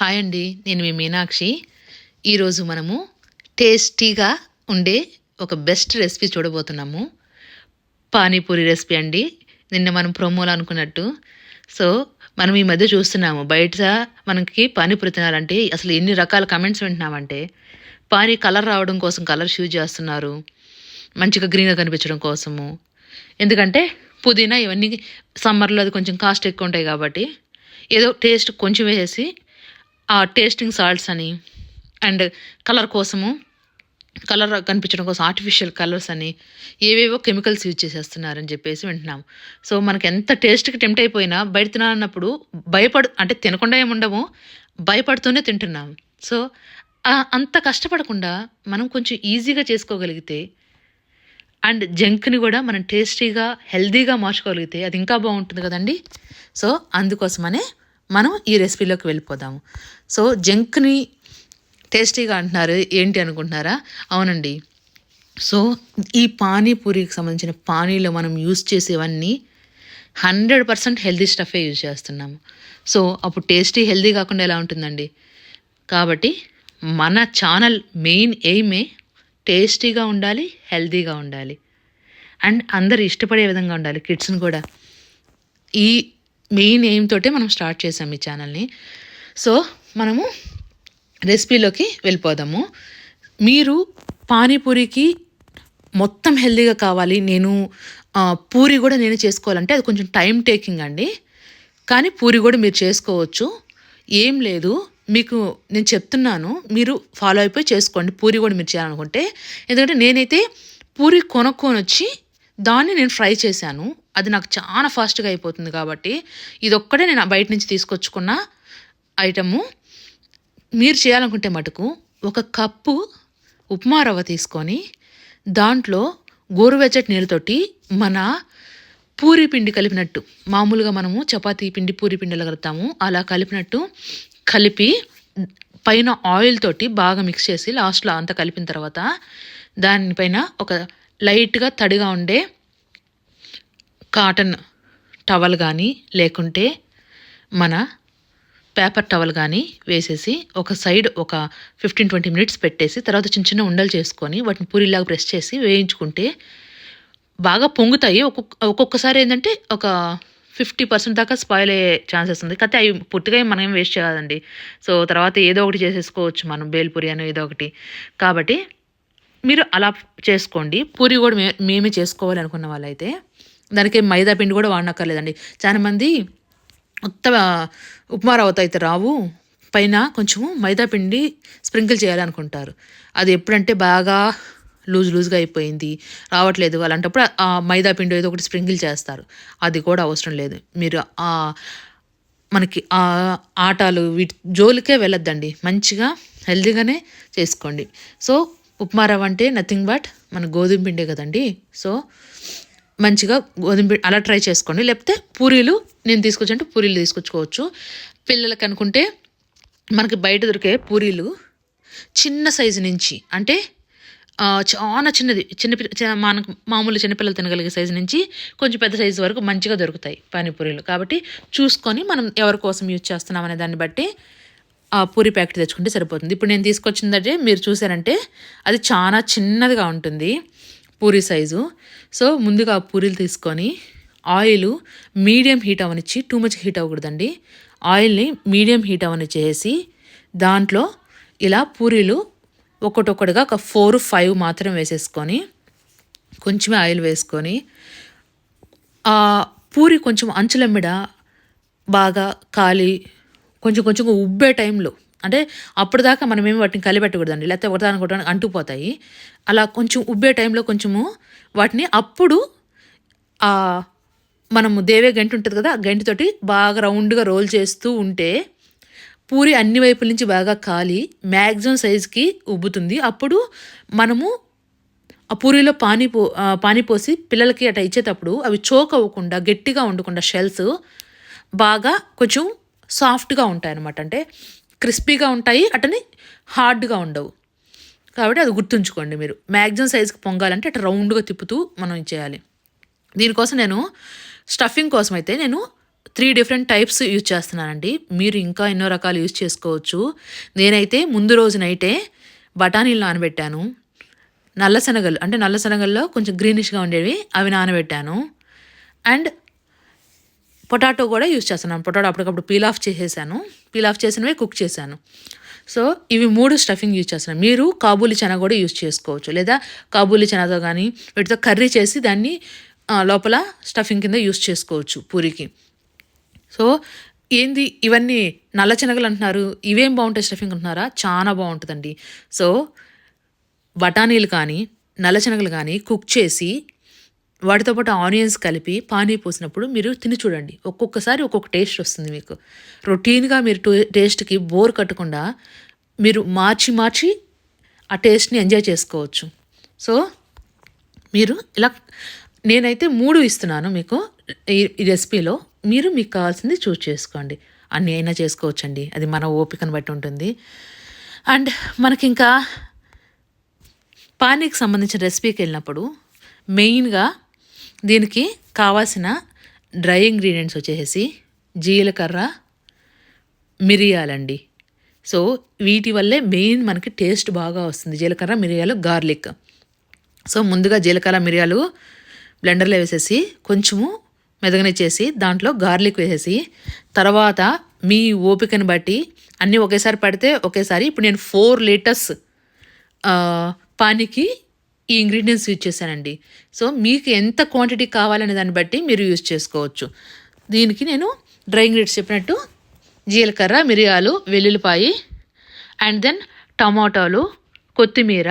Hi అండి నేను మీ మీనాక్షి. ఈరోజు మనము టేస్టీగా ఉండే ఒక బెస్ట్ రెసిపీ చూడబోతున్నాము. పానీపూరి రెసిపీ అండి. నిన్న మనం ప్రోమోలో అనుకున్నట్టు. సో మనం ఈ మధ్య చూస్తున్నాము బయట మనకి పానీపూరి తినాలంటే అసలు ఎన్ని రకాల కమెంట్స్ వింటున్నామంటే పానీ కలర్ రావడం కోసం కలర్స్ యూజ్ చేస్తున్నారు మంచిగా గ్రీన్గా కనిపించడం కోసము. ఎందుకంటే పుదీనా ఇవన్నీ సమ్మర్లో అది కొంచెం కాస్ట్ ఎక్కువ ఉంటాయి కాబట్టి ఏదో టేస్ట్ కొంచెం వేసేసి టేస్టింగ్ సాల్ట్స్ అని అండ్ కలర్ కోసము కలర్ కనిపించడం కోసం ఆర్టిఫిషియల్ కలర్స్ అని ఏవేవో కెమికల్స్ యూజ్ చేసేస్తున్నారని చెప్పేసి వింటున్నాం సో మనకి ఎంత టేస్ట్కి టెంప్ట్ అయిపోయినా బయట తినాలన్నప్పుడు భయపడు అంటే తినకుండా ఏముండము భయపడుతూనే తింటున్నాం సో అంత కష్టపడకుండా మనం కొంచెం ఈజీగా చేసుకోగలిగితే అండ్ జంక్ని కూడా మనం టేస్టీగా హెల్తీగా మార్చుకోగలిగితే అది ఇంకా బాగుంటుంది కదండి. సో అందుకోసమనే మనం ఈ రెసిపీలోకి వెళ్ళిపోదాము. సో జంక్ని టేస్టీగా అంటున్నారు ఏంటి అనుకుంటున్నారా? అవునండి. సో ఈ పానీపూరికి సంబంధించిన పానీలో మనం యూస్ చేసేవన్నీ హండ్రెడ్ పర్సెంట్ హెల్తీ స్టఫే యూజ్ చేస్తున్నాము. సో అప్పుడు టేస్టీ హెల్దీ కాకుండా ఎలా ఉంటుందండి? కాబట్టి మన ఛానల్ మెయిన్ ఎయిమే టేస్టీగా ఉండాలి హెల్తీగా ఉండాలి. అండ్ అందరు ఇష్టపడే విధంగా ఉండాలి కిడ్స్ని కూడా. ఈ మెయిన్ ఎయిమ్ తోటే మనం స్టార్ట్ చేసాం ఈ ఛానల్ని సో మనము రెసిపీలోకి వెళ్ళిపోదాము. మీరు పానీపూరికి మొత్తం హెల్దీగా కావాలి. నేను పూరి కూడా నేను చేసుకోవాలంటే అది కొంచెం టైం టేకింగ్ అండి. కానీ పూరి కూడా మీరు చేసుకోవచ్చు. ఏం లేదు. మీకు నేను చెప్తున్నాను. మీరు ఫాలో అయిపోయి చేసుకోండి. పూరి కూడా మీరు చేయాలనుకుంటే. ఎందుకంటే నేనైతే పూరి కొనుక్కొని వచ్చి దాన్ని నేను ఫ్రై చేశాను. అది నాకు చాలా ఫాస్ట్గా అయిపోతుంది కాబట్టి ఇది నేను బయట నుంచి తీసుకొచ్చుకున్న ఐటము. మీరు చేయాలనుకుంటే మటుకు ఒక కప్పు ఉప్మా రవ్వ తీసుకొని దాంట్లో గోరువెచ్చటి నీళ్ళతోటి మన పూరి పిండి కలిపినట్టు మామూలుగా మనము చపాతీ పిండి పూరి పిండిలో కలుపుతాము అలా కలిపినట్టు కలిపి పైన ఆయిల్ తోటి బాగా మిక్స్ చేసి లాస్ట్లో అంతా కలిపిన తర్వాత దానిపైన ఒక లైట్గా తడిగా ఉండే కాటన్ టవల్ కానీ లేకుంటే మన పేపర్ టవల్ కానీ వేసేసి ఒక సైడ్ ఒక ఫిఫ్టీన్ ట్వంటీ మినిట్స్ పెట్టేసి తర్వాత చిన్న చిన్న ఉండలు చేసుకొని వాటిని పూరిలాగా ప్రెస్ చేసి వేయించుకుంటే బాగా పొంగుతాయి. ఒక్కొక్క ఒక్కొక్కసారి ఏంటంటే ఒక ఫిఫ్టీ పర్సెంట్ దాకా స్పాయిల్ అయ్యే ఛాన్సెస్ ఉంది. కాకపోతే అవి పుట్టిగా మనం ఏం వేస్ట్ చేయాలండి సో తర్వాత ఏదో ఒకటి చేసేసుకోవచ్చు మనం బేల్పూరి అని ఏదో ఒకటి. కాబట్టి మీరు అలా చేసుకోండి. పూరి కూడా మే మేమే చేసుకోవాలి అనుకున్న వాళ్ళైతే దానికి మైదా పిండి కూడా వాడనక్కర్లేదండి. చాలామంది ఉత్త ఉప్మా రవ్వతో అయితే రావు పైన కొంచెము మైదా పిండి స్ప్రింకిల్ చేయాలనుకుంటారు. అది ఎప్పుడంటే బాగా లూజ్ లూజ్గా అయిపోయింది రావట్లేదు అలాంటప్పుడు ఆ మైదా పిండి ఏదో ఒకటి స్ప్రింకిల్ చేస్తారు. అది కూడా అవసరం లేదు. మీరు ఆ మనకి ఆ ఆటాలు వీటి జోలికే వెళ్ళొద్దండి. మంచిగా హెల్తీగానే చేసుకోండి. సో ఉప్మా రవ్వ అంటే నథింగ్ బట్ మన గోధుమ పిండే కదండి. సో మంచిగా గోధుమ అలా ట్రై చేసుకోండి. లేకపోతే పూరీలు నేను తీసుకొచ్చంటే పూరీలు తీసుకొచ్చుకోవచ్చు. పిల్లలకి అనుకుంటే మనకి బయట దొరికే పూరీలు చిన్న సైజు నుంచి అంటే చాలా చిన్నది. చిన్న పిల్ల- మనకు మామూలు చిన్నపిల్లలు తినగలిగే సైజు నుంచి కొంచెం పెద్ద సైజు వరకు మంచిగా దొరుకుతాయి పానీపూరీలు. కాబట్టి చూసుకొని మనం ఎవరి కోసం యూజ్ చేస్తున్నాం అనే దాన్ని బట్టి ఆ పూరి ప్యాకెట్ తెచ్చుకుంటే సరిపోతుంది. ఇప్పుడు నేను తీసుకొచ్చిందంటే మీరు చూసారంటే అది చాలా చిన్నదిగా ఉంటుంది. పూరి సైజు. సో ముందుగా ఆ పూరీలు తీసుకొని ఆయిల్ మీడియం హీట్ అవనిచ్చి టూ మచ్ హీట్ అవ్వకూడదండి. ఆయిల్ని మీడియం హీట్ అవనిచ్చేసి దాంట్లో ఇలా పూరీలు ఒకటొక్కటిగా ఒక ఫోర్ ఫైవ్ మాత్రం వేసేసుకొని కొంచెమే ఆయిల్ వేసుకొని ఆ పూరి కొంచెం అంచులమ్మిడ బాగా కాలి కొంచెం కొంచెం ఉబ్బే టైంలో అంటే అప్పుడు దాకా మనం ఏమి వాటిని కలిపెట్టకూడదండి. లేకపోతే ఒకదానికి ఒకటి అంటుపోతాయి అలా కొంచెం ఉబ్బే టైంలో కొంచెము వాటిని అప్పుడు మనము దేవే గంటి ఉంటుంది కదా ఆ గంటితోటి బాగా రౌండ్గా రోల్ చేస్తూ ఉంటే పూరి అన్ని వైపుల నుంచి బాగా కాలి మ్యాక్సిమం సైజ్కి ఉబ్బుతుంది. అప్పుడు మనము ఆ పూరీలో పానీ పో పానీ పోసి పిల్లలకి అట్లా ఇచ్చేటప్పుడు అవి చోక్ అవ్వకుండా గట్టిగా ఉండకుండా షెల్స్ బాగా కొంచెం సాఫ్ట్గా ఉంటాయి అనమాట అంటే క్రిస్పీగా ఉంటాయి అటని హార్డ్గా ఉండవు. కాబట్టి అది గుర్తుంచుకోండి మీరు. మ్యాక్సిమం సైజ్కి పొంగాలంటే అటు రౌండ్గా తిప్పుతూ మనం చేయాలి. దీనికోసం నేను స్టఫింగ్ కోసం అయితే నేను త్రీ డిఫరెంట్ టైప్స్ యూజ్ చేస్తున్నానండి. మీరు ఇంకా ఎన్నో రకాలు యూజ్ చేసుకోవచ్చు. నేనైతే ముందు రోజు నైటే బఠానీలు నానబెట్టాను. నల్ల శనగలు అంటే నల్ల శనగల్లో కొంచెం గ్రీనిష్గా ఉండేవి అవి నానబెట్టాను. అండ్ పొటాటో కూడా యూస్ చేస్తున్నాను. పొటాటో అప్పటికప్పుడు పీల్ ఆఫ్ చేసేసాను. పీల్ ఆఫ్ చేసినవే కుక్ చేశాను. సో ఇవి మూడు స్టఫింగ్ యూజ్ చేస్తున్నాను. మీరు కాబూలి చనా కూడా యూజ్ చేసుకోవచ్చు. లేదా కాబూలి చనాతో కానీ వీటితో కర్రీ చేసి దాన్ని లోపల స్టఫింగ్ కింద యూజ్ చేసుకోవచ్చు పూరికి. సో ఏంది ఇవన్నీ నల్ల శనగలు అంటున్నారు. ఇవేం బాగుంటాయి స్టఫింగ్ అంటున్నారా? చాలా బాగుంటుందండి. సో బఠానీలు కానీ నల్ల శనగలు కానీ కుక్ చేసి వాటితో పాటు ఆనియన్స్ కలిపి పానీ పోసినప్పుడు మీరు తిని చూడండి. ఒక్కొక్కసారి ఒక్కొక్క టేస్ట్ వస్తుంది మీకు. రొటీన్గా మీరు టూ టేస్ట్కి బోర్ కట్టకుండా మీరు మార్చి మార్చి ఆ టేస్ట్ని ఎంజాయ్ చేసుకోవచ్చు. సో మీరు ఇలా నేనైతే మూడు ఇస్తున్నాను మీకు ఈ ఈ రెసిపీలో. మీరు మీకు కావాల్సింది చూస్ చేసుకోండి. అన్నీ అయినా చేసుకోవచ్చండి. అది మన ఓపికను బట్టి ఉంటుంది. అండ్ మనకి ఇంకా పానీకి సంబంధించిన రెసిపీకి వెళ్ళినప్పుడు మెయిన్గా దీనికి కావాల్సిన డ్రై ఇంగ్రీడియంట్స్ వచ్చేసి జీలకర్ర మిరియాలండి. సో వీటి వల్లే మెయిన్ మనకి టేస్ట్ బాగా వస్తుంది. జీలకర్ర మిరియాలు గార్లిక్. సో ముందుగా జీలకర్ర మిరియాలు బ్లెండర్లో వేసేసి కొంచెము మెదగనిచ్చేసి దాంట్లో గార్లిక్ వేసేసి తర్వాత మీ ఓపికని బట్టి అన్నీ ఒకేసారి పడితే ఒకేసారి ఇప్పుడు నేను ఫోర్ లీటర్స్ పానీకి ఈ ఇంగ్రీడియంట్స్ యూజ్ చేశానండి. సో మీకు ఎంత క్వాంటిటీ కావాలనే దాన్ని బట్టి మీరు యూజ్ చేసుకోవచ్చు. దీనికి నేను డ్రై ఇంగ్రీడియంట్స్ చెప్పినట్టు జీలకర్ర మిరియాలు వెల్లుల్లిపాయి అండ్ దెన్ టమాటాలు కొత్తిమీర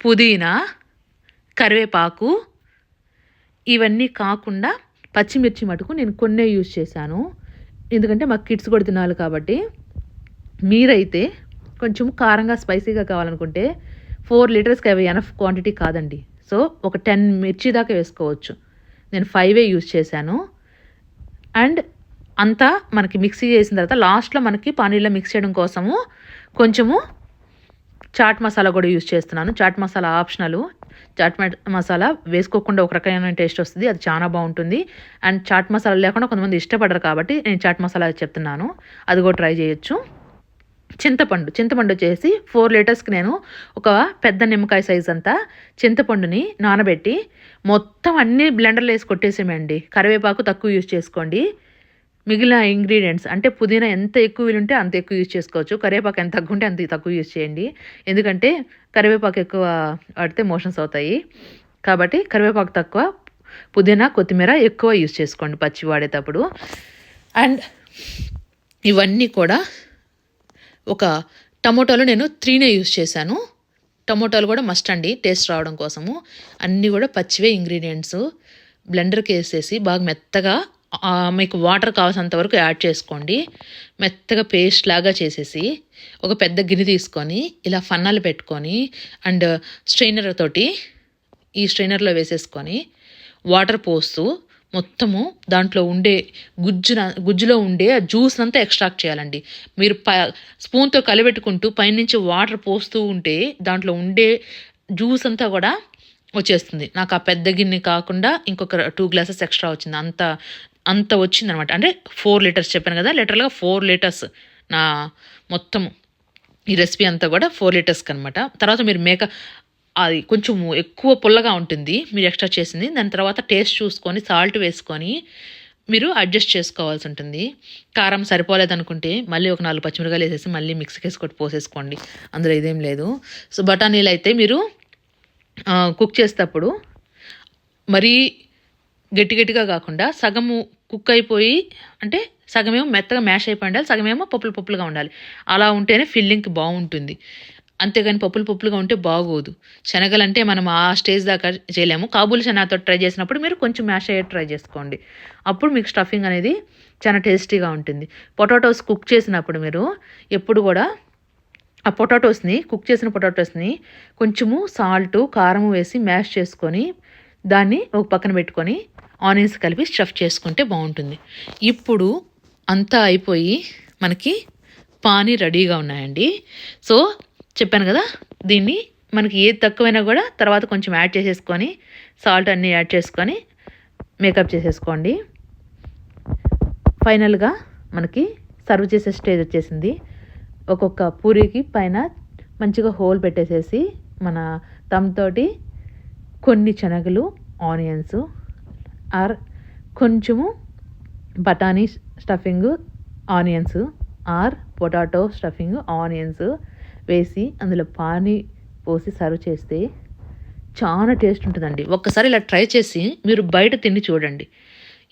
పుదీనా కరివేపాకు. ఇవన్నీ కాకుండా పచ్చిమిర్చి మటుకు నేను కొన్నే యూజ్ చేశాను. ఎందుకంటే మాకు కిడ్స్ కూడా తినాలి కాబట్టి. మీరైతే కొంచెం కారంగా స్పైసీగా కావాలనుకుంటే ఫోర్ లీటర్స్కి అవి ఎనఫ్ క్వాంటిటీ కాదండి. సో ఒక టెన్ మిర్చి దాకా వేసుకోవచ్చు. నేను ఫైవే యూజ్ చేశాను. అండ్ అంతా మనకి మిక్సీ చేసిన తర్వాత లాస్ట్లో మనకి పానీలో మిక్స్ చేయడం కోసము కొంచెము చాట్ మసాలా కూడా యూజ్ చేస్తున్నాను. చాట్ మసాలా ఆప్షనల్. చాట్ మసాలా వేసుకోకుండా ఒక రకమైన టేస్ట్ వస్తుంది. అది చాలా బాగుంటుంది. అండ్ చాట్ మసాలా లేకుండా కొంతమంది ఇష్టపడరు కాబట్టి నేను చాట్ మసాలా చెప్తున్నాను. అది కూడా ట్రై చేయొచ్చు. చింతపండు చింతపండు వచ్చేసి ఫోర్ లీటర్స్కి నేను ఒక పెద్ద నిమ్మకాయ సైజ్ అంతా చింతపండుని నానబెట్టి మొత్తం అన్ని బ్లెండర్లో వేసి కొట్టేసేమండి కరివేపాకు తక్కువ యూజ్ చేసుకోండి. మిగిలిన ఇంగ్రీడియంట్స్ అంటే పుదీనా ఎంత ఎక్కువ వీలుంటే అంత ఎక్కువ యూజ్ చేసుకోవచ్చు. కరివేపాకు ఎంత తక్కువ ఉంటే అంత తక్కువ యూజ్ చేయండి. ఎందుకంటే కరివేపాకు ఎక్కువ వాడితే మోషన్స్ అవుతాయి. కాబట్టి కరివేపాకు తక్కువ పుదీనా కొత్తిమీర ఎక్కువ యూజ్ చేసుకోండి పచ్చి వాడేటప్పుడు. అండ్ ఇవన్నీ కూడా ఒక టమోటాలు నేను త్రీనే యూజ్ చేశాను. టమోటాలు కూడా మస్ట్ అండి టేస్ట్ రావడం కోసము. అన్నీ కూడా పచ్చివే ఇంగ్రీడియంట్స్. బ్లెండర్కి వేసేసి బాగా మెత్తగా మీకు వాటర్ కావాల్సినంత వరకు యాడ్ చేసుకోండి. మెత్తగా పేస్ట్ లాగా చేసేసి ఒక పెద్ద గిన్నె తీసుకొని ఇలా ఫన్నాలు పెట్టుకొని అండ్ స్ట్రైనర్ తోటి ఈ స్ట్రైనర్లో వేసేసుకొని వాటర్ పోస్తూ మొత్తము దాంట్లో ఉండే గుజ్జున గుజ్జులో ఉండే ఆ జ్యూస్ అంతా ఎక్స్ట్రాక్ట్ చేయాలండి. మీరు ప స్పూన్తో కలిపెట్టుకుంటూ పైనుంచి వాటర్ పోస్తూ ఉంటే దాంట్లో ఉండే జ్యూస్ అంతా కూడా వచ్చేస్తుంది. నాకు ఆ పెద్ద గిన్నె కాకుండా ఇంకొక టూ గ్లాసెస్ ఎక్స్ట్రా వచ్చింది. అంత అంత వచ్చింది అనమాట అంటే ఫోర్ లీటర్స్ చెప్పాను కదా లీటర్గా ఫోర్ లీటర్స్ నా మొత్తము. ఈ రెసిపీ అంతా కూడా ఫోర్ లీటర్స్కి అనమాట తర్వాత మీరు మేక అది కొంచెం ఎక్కువ పుల్లగా ఉంటుంది మీరు ఎక్స్ట్రా చేసింది. దాని తర్వాత టేస్ట్ చూసుకొని సాల్ట్ వేసుకొని మీరు అడ్జస్ట్ చేసుకోవాల్సి ఉంటుంది. కారం సరిపోలేదనుకుంటే మళ్ళీ ఒక నాలుగు పచ్చిమిరకాయలు వేసేసి మళ్ళీ మిక్సీకి వేసి కొట్టి పోసేసుకోండి. అందులో ఇదేం లేదు. సో బఠానీలు అయితే మీరు కుక్ చేసేటప్పుడు మరీ గట్టి గట్టిగా కాకుండా సగము కుక్ అయిపోయి అంటే సగమేమో మెత్తగా మ్యాష్ అయిపోయి ఉండాలి సగమేమో పప్పులు పప్పులుగా ఉండాలి. అలా ఉంటేనే ఫిల్లింగ్కి బాగుంటుంది. అంతేగాని పప్పులు పప్పులుగా ఉంటే బాగోదు. శనగలంటే మనం ఆ స్టేజ్ దాకా చేయలేము. కాబూలి శనగతో ట్రై చేసినప్పుడు మీరు కొంచెం మ్యాష్ అయ్యే ట్రై చేసుకోండి. అప్పుడు మీకు స్టఫింగ్ అనేది చాలా టేస్టీగా ఉంటుంది. పొటాటోస్ కుక్ చేసినప్పుడు మీరు ఎప్పుడు కూడా ఆ పొటాటోస్ని కుక్ చేసిన పొటాటోస్ని కొంచెము సాల్ట్ కారం వేసి మ్యాష్ చేసుకొని దాన్ని ఒక పక్కన పెట్టుకొని ఆనియన్స్ కలిపి స్టఫ్ చేసుకుంటే బాగుంటుంది. ఇప్పుడు అంతా అయిపోయి మనకి పానీ రెడీగా ఉన్నాయండి. సో చెప్పాను కదా దీన్ని మనకి ఏది తక్కువైనా కూడా తర్వాత కొంచెం యాడ్ చేసేసుకొని సాల్ట్ అన్నీ యాడ్ చేసుకొని మేకప్ చేసేసుకోండి. ఫైనల్గా మనకి సర్వ్ చేసే స్టేజ్ వచ్చేసింది. ఒక్కొక్క పూరికి పైన మంచిగా హోల్ పెట్టేసేసి మన తమ్తోటి కొన్ని శనగలు ఆనియన్స్ ఆర్ కొంచెము బఠానీ stuffing onions or potato stuffing onions వేసి అందులో పానీ పోసి సర్వ్ చేస్తే చాలా టేస్ట్ ఉంటుందండి. ఒక్కసారి ఇలా ట్రై చేసి మీరు బయట తిని చూడండి.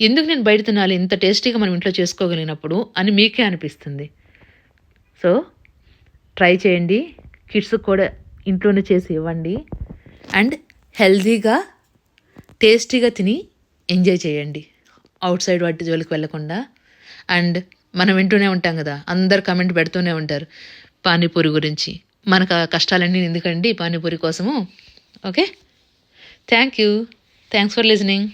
ఎందుకు నేను బయట తినాలి? ఇంత టేస్టీగా మనం ఇంట్లో చేసుకోగలిగినప్పుడు అని మీకే అనిపిస్తుంది. సో ట్రై చేయండి. కిడ్స్ కూడా ఇంట్లోనే చేసి ఇవ్వండి. అండ్ హెల్తీగా టేస్టీగా తిని ఎంజాయ్ చేయండి. అవుట్ సైడ్ వాటి జోలికి వెళ్ళకుండా. అండ్ మనం వింటూనే ఉంటాం కదా అందరు కమెంట్ పెడుతూనే ఉంటారు. పానీపూరి గురించి. మనకు ఆ కష్టాలన్నీ ఎందుకండి పానీపూరి కోసము? Okay? Thank you thanks for listening